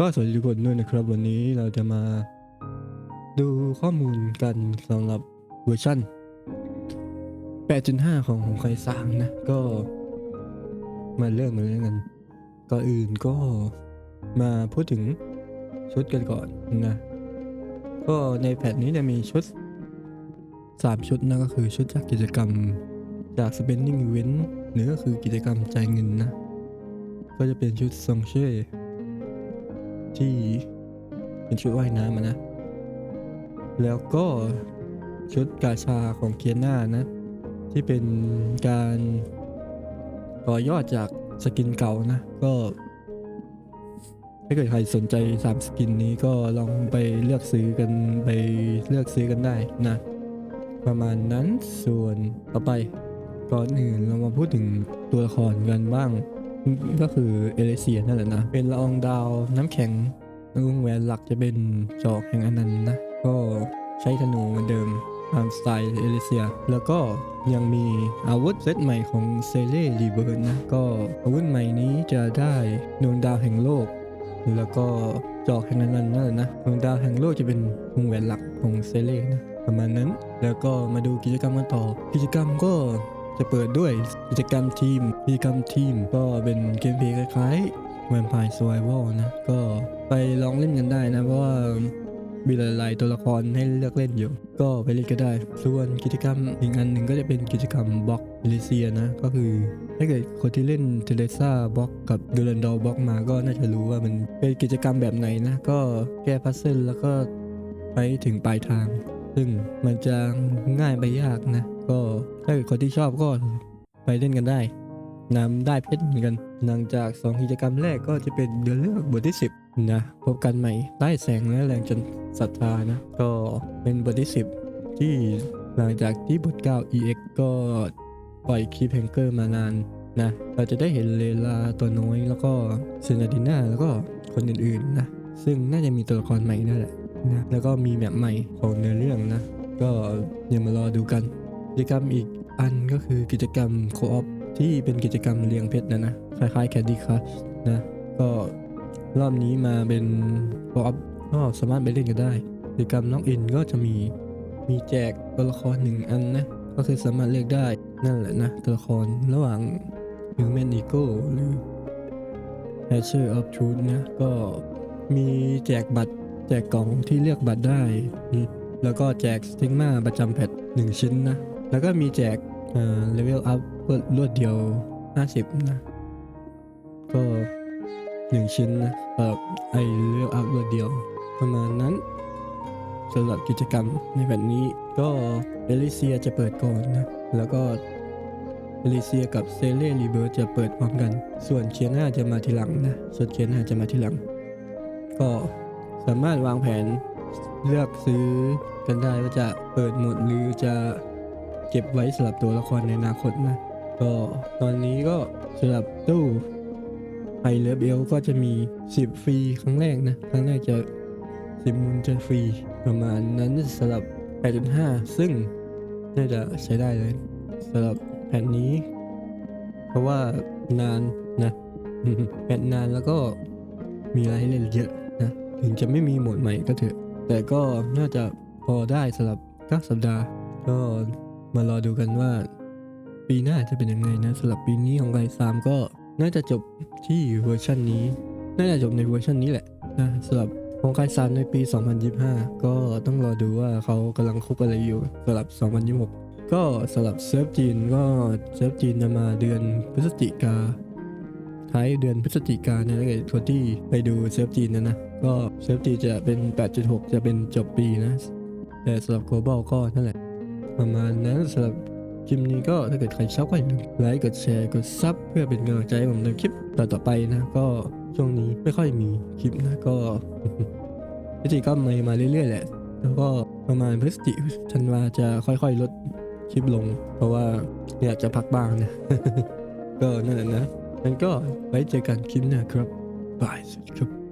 ก็สวัสดีทุกคนด้วยนะครับ วันนี้เราจะมาดูข้อมูลกันสำหรับเวอร์ชัน8.5 ของของใครสร้างนะ ก็มาเริ่มกันเลยกันก่อนอื่นก็มาพูดถึงชุดกันก่อนนะ ก็ในแพทนี้จะมีชุด 3 ชุดนะก็คือชุดจากกิจกรรมจาก spending event หรือก็คือกิจกรรมจ่ายเงินนะ ก็จะเป็นชุดซองเช่ ที่เป็นชุดว่ายน้ำนะ แล้วก็ชุดกาชาของเคียน่านะ ที่เป็นการต่อยอดจากสกินเก่านะ ก็ ถ้าเกิดใครสนใจสามสกินนี้ก็ลองไปเลือกซื้อกันไปเลือกซื้อกันได้นะ ประมาณนั้นส่วนต่อไปก่อนอื่นเรามาพูดถึงตัวละครกันบ้าง ก็คือเอเลเซียนั่นแหละนะ เป็นละอองดาวน้ำแข็งวงแหวนหลักจะเป็นจอกแห่งอนันต์นะ ก็ใช้ธนูเหมือนเดิมตามสไตล์เอเลเซีย แล้วก็ยังมีอาวุธเซตใหม่ของเซเล่รีเบิร์นะ ก็อาวุธใหม่นี้จะได้ดวงดาวแห่งโลก แล้วก็จอกแห่งอนันต์นั่นแหละนะดวงดาวแห่งโลกจะเป็นวงแหวนหลักของเซเล่นะประมาณนั้น แล้วก็มาดูกิจกรรมกันต่อ กิจกรรมก็ จะเปิดด้วยกิจกรรมทีมกิจกรรมทีมก็เป็นเกมเพลย์คล้ายๆ Vampire Survival นะ ก็ไปลองเล่นกันได้นะ เพราะว่ามีหลายๆตัวละครให้เลือกเล่นอยู่ ก็ไปเล่นก็ได้ ส่วนกิจกรรมอีกอันหนึ่งก็จะเป็นกิจกรรมบล็อกเลเซียนะ ก็คือถ้าเกิดคนที่เล่นเทเลซ่าบล็อกกับดูรันดอลบล็อกมาก็น่าจะรู้ว่ามันเป็นกิจกรรมแบบไหนนะ ก็แก้พัซเซิลแล้วก็ไปถึงปลายทาง ซึ่งมันจะง่ายไปยากนะ ก็ถ้าเกิดคนที่ชอบก็ไปเล่นกันได้นำได้เพชรเหมือนกันหลังจาก 2 กิจกรรมแรกก็จะเป็นเดือนเลือกบทที่ 10 นะ พบกันใหม่ใต้แสงและแรงจนศรัทธานะ ก็เป็นบทที่ 10 ที่หลังจากที่บท 9 EX ก็ปล่อยคลิปแฮงเกอร์มานานนะ เราจะได้เห็นเลลาตัวน้อยแล้วก็เซนาดิน่าแล้วก็คนอื่นๆนะ ซึ่งน่าจะมีตัวละครใหม่นั่นแหละ นะแล้วก็มีแมปใหม่ของเนื้อเรื่องนะ ก็ยังมารอดูกัน กิจกรรมอีกอันก็คือกิจกรรมโคออฟที่เป็นกิจกรรมเลี้ยงเพชรนะนะคล้ายๆแคดดี้ครัชนะก็รอบนี้มาเป็นโคออฟก็สามารถไปเล่นกันได้ กิจกรรมน้องอินก็จะมีมีแจกตัวละครหนึ่งอันนะก็คือสามารถเลือกได้นั่นแหละนะตัวละครระหว่าง Human Ego หรือ Hatcher of Truth นะก็มีแจกบัตร แจกกล่องที่เลือกบัตรได้ แล้วก็แจกสติกมาประจำแพทหนึ่งชิ้นนะ แล้วก็มีแจกเลเวลอัพรวดเดียว 50 นะ ก็หนึ่งชิ้นนะเอ่อไอเลเวลอัพรวดเดียว ประมาณนั้นสำหรับกิจกรรมในแบบนี้ก็เอลิเซียจะเปิดก่อนนะ แล้วก็เอลิเซียกับเซเล่รีเบิร์จะเปิดพร้อมกัน ส่วนเคียน่าจะมาทีหลังนะส่วนเคียน่าจะมาทีหลัง ก็ สามารถวางแผนเลือกซื้อกันได้ว่าจะเปิดหมดหรือจะเก็บไว้สำหรับตัวละครในอนาคตนะ ก็ตอนนี้ก็สำหรับตู้ไอเลิฟเอลก็จะมี 10 ฟรีครั้งแรกนะ ครั้งแรกจะ 10มูลจะฟรีประมาณนั้นสำหรับ 8.5 ซึ่งน่าจะใช้ได้เลยสำหรับแผ่นนี้ เพราะว่านานนะแผ่นนานแล้วก็มีอะไรให้เล่นเยอะนะ ถึงจะไม่มีโหมดใหม่ก็เถอะ แต่ก็น่าจะพอได้สำหรับ9สัปดาห์ ก็มารอดูกันว่า ปีหน้าจะเป็นยังไงนะสำหรับปีนี้ของไกซามก็น่าจะจบที่เวอร์ชันนี้ น่าจะจบในเวอร์ชันนี้แหละนะสำหรับของไกซามในปี 2025 ก็ต้องรอดูว่าเขากำลังคุกอะไรอยู่สำหรับ 2026 ก็สำหรับเซิร์ฟจีนก็เซิร์ฟจีนจะมาเดือนพฤศจิกาท้ายเดือนพฤศจิกายนนะถ้าเกิดคนที่ไปดูเซิร์ฟจีนนะนะ ก็เซฟจีนจะเป็น 8.6 จะเป็นจบปีนะ แต่สำหรับ global ก็นั่นแหละ ประมาณนั้นสำหรับคลิปนี้ก็ถ้าเกิดใครชอบก็อย่าลืมไลค์กดแชร์กดซับเพื่อเป็นกำลังใจให้ผมในคลิปต่อๆไปนะ ก็ช่วงนี้ไม่ค่อยมีคลิปนะก็พิธีก็มามาเรื่อยๆแหละ แล้วก็ประมาณพฤศจิกธันวาจะค่อยๆลดคลิปลง เพราะว่าอยากจะพักบ้างนะ ก็นั่นแหละนะงั้นก็ไว้เจอกันคลิปหน้าครับบายสวัสดีครับ